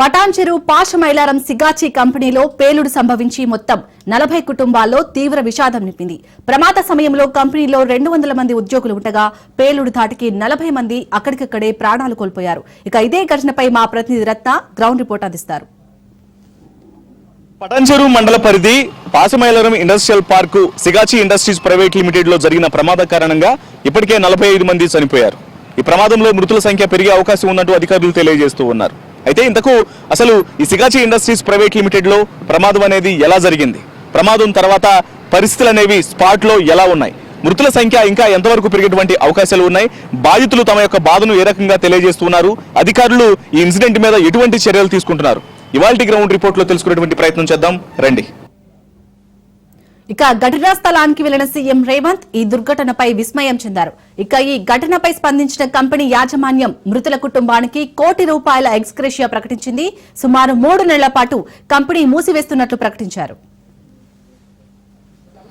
పటాన్చెరు పాషమైలారం సిగాచి కంపెనీలో పేలుడు సంభవించి మొత్తం నలభై కుటుంబాల్లో తీవ్ర విషాదం నింపింది. ప్రమాద సమయంలో కంపెనీలో రెండు వందల మంది ఉద్యోగులు ఉండగా పేలుడు ధాటికి నలభై మంది అక్కడికక్కడే ప్రాణాలు కోల్పోయారు. ఇక ఇదే ఘటనపై మా ప్రతినిధి రత్న గ్రౌండ్ రిపోర్ట్ అందిస్తారు. పటంచెరు మండల పరిధి Pashamylaram industrial park Sigachi industries private లిమిటెడ్లో జరిగిన ప్రమాద కారణంగా ఇప్పటికే నలభై ఐదు మంది చనిపోయారు. ఈ ప్రమాదంలో మృతుల సంఖ్య పెరిగే అవకాశం ఉన్నట్టు అధికారులు తెలియజేస్తూ ఉన్నారు. అయితే ఇంతకు అసలు ఈ సిగాచి ఇండస్ట్రీస్ ప్రైవేట్ లిమిటెడ్లో ప్రమాదం అనేది ఎలా జరిగింది? ప్రమాదం తర్వాత పరిస్థితులు అనేవి స్పాట్లో ఎలా ఉన్నాయి? మృతుల సంఖ్య ఇంకా ఎంతవరకు పెరిగేటువంటి అవకాశాలు ఉన్నాయి? బాధితులు తమ యొక్క బాధను ఏ రకంగా తెలియజేస్తున్నారు? అధికారులు ఈ ఇన్సిడెంట్ మీద ఎటువంటి చర్యలు తీసుకుంటున్నారు? ఇవాల్టి గ్రౌండ్ రిపోర్ట్లో తెలుసుకునేటువంటి ప్రయత్నం చేద్దాం. రండి. ఇక ఘటనా స్థలానికి వెళ్ళిన సీఎం రేవంత్ ఈ దుర్ఘటనపై విస్మయం చెందారు. ఇక ఈ ఘటనపై స్పందించిన కంపెనీ యాజమాన్యం మృతుల కుటుంబానికి కోటి రూపాయల ఎక్స్క్రేషియా ప్రకటించింది. సుమారు మూడు నెలల పాటు కంపెనీ మూసివేస్తున్నట్లు ప్రకటించారు.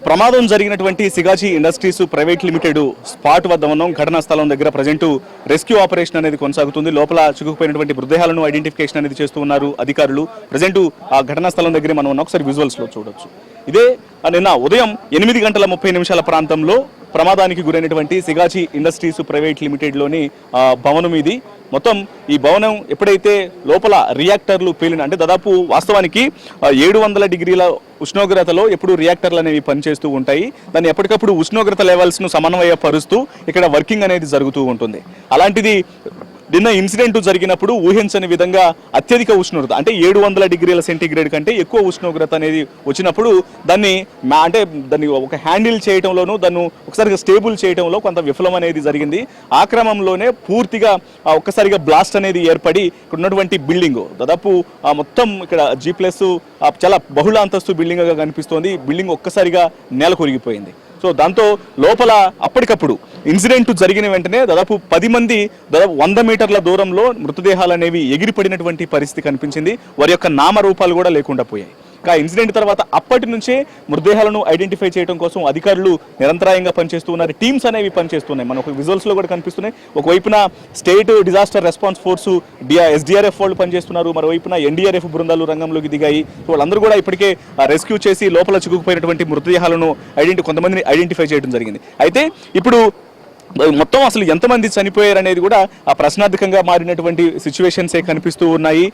ప్రమాదం జరిగినటువంటి Sigachi industries private limited spot వద్ద ఉన్నాం. ఘటనా స్థలం దగ్గర ప్రజెంట్ రెస్క్యూ ఆపరేషన్ అనేది కొనసాగుతుంది. లోపల చిక్కుకుపోయినటువంటి మృతదేహాలను ఐడెంటిఫికేషన్ అనేది చేస్తూ ఉన్నారు అధికారులు. ప్రజెంట్ ఆ ఘటనా స్థలం దగ్గర మనం ఉన్నాం. ఒకసారి విజువల్స్లో చూడొచ్చు. ఇదే నిన్న ఉదయం ఎనిమిది గంటల ముప్పై నిమిషాల ప్రాంతంలో ప్రమాదానికి గురైనటువంటి సిగాచి ఇండస్ట్రీస్ ప్రైవేట్ లిమిటెడ్లోని భవనం ఇది. మొత్తం ఈ భవనం ఎప్పుడైతే లోపల రియాక్టర్లు పేలిన అంటే దాదాపు వాస్తవానికి ఏడు వందల డిగ్రీల ఉష్ణోగ్రతలో ఎప్పుడు రియాక్టర్లు అనేవి పనిచేస్తూ ఉంటాయి. దాన్ని ఎప్పటికప్పుడు ఉష్ణోగ్రత లెవెల్స్ను సమన్వయపరుస్తూ ఇక్కడ వర్కింగ్ అనేది జరుగుతూ ఉంటుంది. అలాంటిది నిన్న ఇన్సిడెంట్ జరిగినప్పుడు ఊహించని విధంగా అత్యధిక ఉష్ణోగ్రత అంటే ఏడు వందల డిగ్రీల సెంటీగ్రేడ్ కంటే ఎక్కువ ఉష్ణోగ్రత అనేది వచ్చినప్పుడు దాన్ని అంటే దాన్ని ఒక హ్యాండిల్ చేయడంలోనూ దాన్ని ఒకసారిగా స్టేబుల్ చేయడంలో కొంత విఫలం అనేది జరిగింది. ఆ క్రమంలోనే పూర్తిగా ఒక్కసారిగా బ్లాస్ట్ అనేది ఏర్పడి ఇక్కడ ఉన్నటువంటి బిల్డింగ్ దాదాపు మొత్తం ఇక్కడ జీ ప్లస్ చాలా బహుళ అంతస్తు బిల్డింగ్గా కనిపిస్తోంది. బిల్డింగ్ ఒక్కసారిగా నేల కొరిగిపోయింది సో దాంతో లోపల అప్పటికప్పుడు ఇన్సిడెంట్ జరిగిన వెంటనే దాదాపు పది మంది దాదాపు వంద మీటర్ల దూరంలో మృతదేహాలు అనేవి ఎగిరిపడినటువంటి పరిస్థితి కనిపించింది. వారి యొక్క నామరూపాలు కూడా లేకుండా పోయాయి. ఇంకా ఇన్సిడెంట్ తర్వాత అప్పటి నుంచే మృతదేహాలను ఐడెంటిఫై చేయడం కోసం అధికారులు నిరంతరాయంగా పనిచేస్తూ ఉన్నారు. టీమ్స్ అనేవి పనిచేస్తున్నాయి. మనకు విజువల్స్లో కూడా కనిపిస్తున్నాయి. ఒకవైపున state disaster response force DR SDRF వాళ్ళు పనిచేస్తున్నారు. మరోవైపున ఎన్డీఆర్ఎఫ్ బృందాలు రంగంలోకి దిగాయి. వాళ్ళందరూ కూడా ఇప్పటికే రెస్క్యూ చేసి లోపల చిక్కుకుపోయినటువంటి మృతదేహాలను ఐడెంటి కొంతమందిని ఐడెంటిఫై చేయడం జరిగింది. అయితే ఇప్పుడు మొత్తం అసలు ఎంతమంది చనిపోయారు అనేది కూడా ఆ ప్రశ్నార్థకంగా మారినటువంటి సిచ్యువేషన్సే కనిపిస్తూ ఉన్నాయి.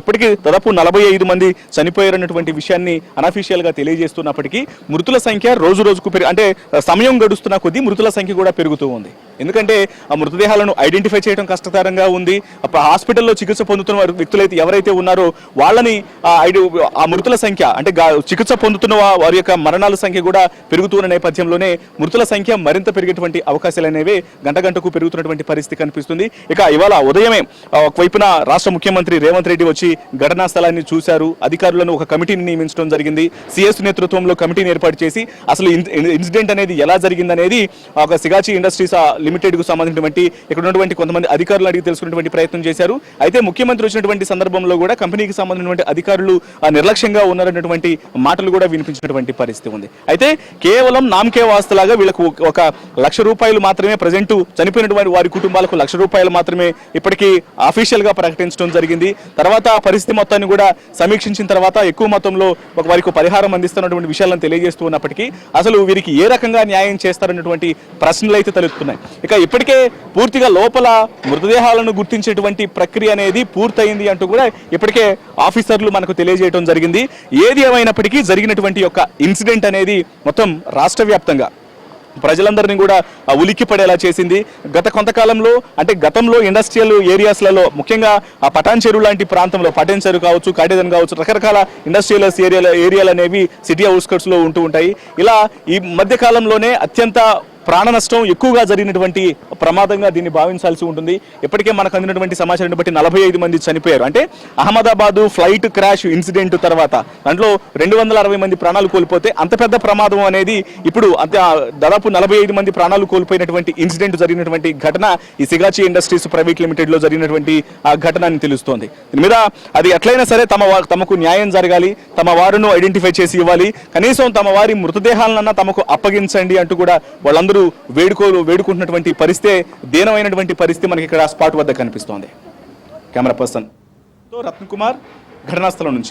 ఇప్పటికీ దాదాపు నలభై ఐదు మంది చనిపోయారన్నటువంటి విషయాన్ని అనఫీషియల్గా తెలియజేస్తున్నప్పటికీ మృతుల సంఖ్య రోజు రోజుకు పెరిగి అంటే సమయం గడుస్తున్న కొద్దీ మృతుల సంఖ్య కూడా పెరుగుతూ ఉంది. ఎందుకంటే ఆ మృతదేహాలను ఐడెంటిఫై చేయడం కష్టతరంగా ఉంది. హాస్పిటల్లో చికిత్స పొందుతున్న వ్యక్తులైతే ఎవరైతే ఉన్నారో వాళ్ళని ఆ మృతుల సంఖ్య అంటే చికిత్స పొందుతున్న వారి యొక్క మరణాల సంఖ్య కూడా పెరుగుతున్న నేపథ్యంలోనే మృతుల సంఖ్య మరింత పెరిగేటువంటి అవకాశాలు అనేవి గంట గంటకు పెరుగుతున్నటువంటి పరిస్థితి కనిపిస్తుంది. ఇక ఇవాళ ఉదయమే ఒకవైపున రాష్ట్ర ముఖ్యమంత్రి రేవంత్ రెడ్డి వచ్చి ఘటనా స్థలాన్ని చూశారు. అధికారులను ఒక కమిటీని నియమించడం జరిగింది. సిఎస్ నేతృత్వంలో కమిటీని ఏర్పాటు చేసి అసలు ఇన్- ఇన్సిడెంట్ అనేది ఎలా జరిగిందనేది ఒక సిగాచి ఇండస్ట్రీస్ ఆ, లిమిటెడ్కు సంబంధించినటువంటి ఇక్కడ ఉన్నటువంటి కొంతమంది అధికారులు అడిగి తెలుసుకున్నటువంటి ప్రయత్నం చేశారు. అయితే ముఖ్యమంత్రి వచ్చినటువంటి సందర్భంలో కూడా కంపెనీకి సంబంధించినటువంటి అధికారులు నిర్లక్ష్యంగా ఉన్నారన్నటువంటి మాటలు కూడా వినిపించినటువంటి పరిస్థితి ఉంది. అయితే కేవలం నామకే వాస్తులాగా వీళ్ళకు ఒక- లక్ష రూపాయలు మాత్రమే ప్రజెంట్ చనిపోయినటువంటి వారి కుటుంబాలకు లక్ష రూపాయలు మాత్రమే ఇప్పటికీ అఫీషియల్గా ప్రకటించడం జరిగింది. తర్వాత ఆ పరిస్థితి మొత్తాన్ని కూడా సమీక్షించిన తర్వాత ఎక్కువ మొత్తంలో ఒక వారికి పరిహారం అందిస్తున్నటువంటి విషయాలను తెలియజేస్తూ ఉన్నప్పటికీ అసలు వీరికి ఏ రకంగా న్యాయం చేస్తారన్నటువంటి ప్రశ్నలు అయితే తలెత్తున్నాయి ఇక ఇప్పటికే పూర్తిగా లోపల మృతదేహాలను గుర్తించేటువంటి ప్రక్రియ అనేది పూర్తయింది అంటూ కూడా ఇప్పటికే ఆఫీసర్లు మనకు తెలియజేయడం జరిగింది. ఏది ఏమైనప్పటికీ జరిగినటువంటి యొక్క ఇన్సిడెంట్ అనేది మొత్తం రాష్ట్ర వ్యాప్తంగా ప్రజలందరినీ కూడా ఉలిక్కి పడేలా చేసింది. గత కొంతకాలంలో అంటే గతంలో ఇండస్ట్రియల్ ఏరియాస్లలో ముఖ్యంగా ఆ పటాన్ చెరువు లాంటి ప్రాంతంలో పటాన్ చెరువు కావచ్చు కాటేదన్ కావచ్చు రకరకాల ఇండస్ట్రియల్ ఏరియాల ఏరియాలు అనేవి సిటీ అవుట్స్కట్స్లో ఉంటూ ఉంటాయి. ఇలా ఈ మధ్యకాలంలోనే అత్యంత ప్రాణ నష్టం ఎక్కువగా జరిగినటువంటి ప్రమాదంగా దీన్ని భావించాల్సి ఉంటుంది. ఇప్పటికే మనకు అందినటువంటి సమాచారాన్ని బట్టి నలభై ఐదు మంది చనిపోయారు. అంటే అహ్మదాబాద్ ఫ్లైట్ క్రాష్ ఇన్సిడెంట్ తర్వాత దాంట్లో రెండు వందల అరవై మంది ప్రాణాలు కోల్పోతే అంత పెద్ద ప్రమాదం అనేది ఇప్పుడు అంత దాదాపు నలభై ఐదు మంది ప్రాణాలు కోల్పోయినటువంటి ఇన్సిడెంట్ జరిగినటువంటి ఘటన ఈ సిగాచి ఇండస్ట్రీస్ ప్రైవేట్ లిమిటెడ్లో జరిగినటువంటి ఆ ఘటన అని తెలుస్తోంది. దీని మీద అది ఎట్లయినా సరే తమ తమకు న్యాయం జరగాలి తమ వారును ఐడెంటిఫై చేసి ఇవ్వాలి. కనీసం తమ వారి మృతదేహాలన్నా తమకు అప్పగించండి అంటూ కూడా వాళ్ళందరూ వేడుకోలు వేడుకుంటున్నటువంటి పరిస్థితే దీనమైనటువంటి పరిస్థితి మనకి ఇక్కడ స్పాట్ వద్ద కనిపిస్తోంది. కెమెరా పర్సన్ రత్న కుమార్ ఘటనాస్థలం నుంచి.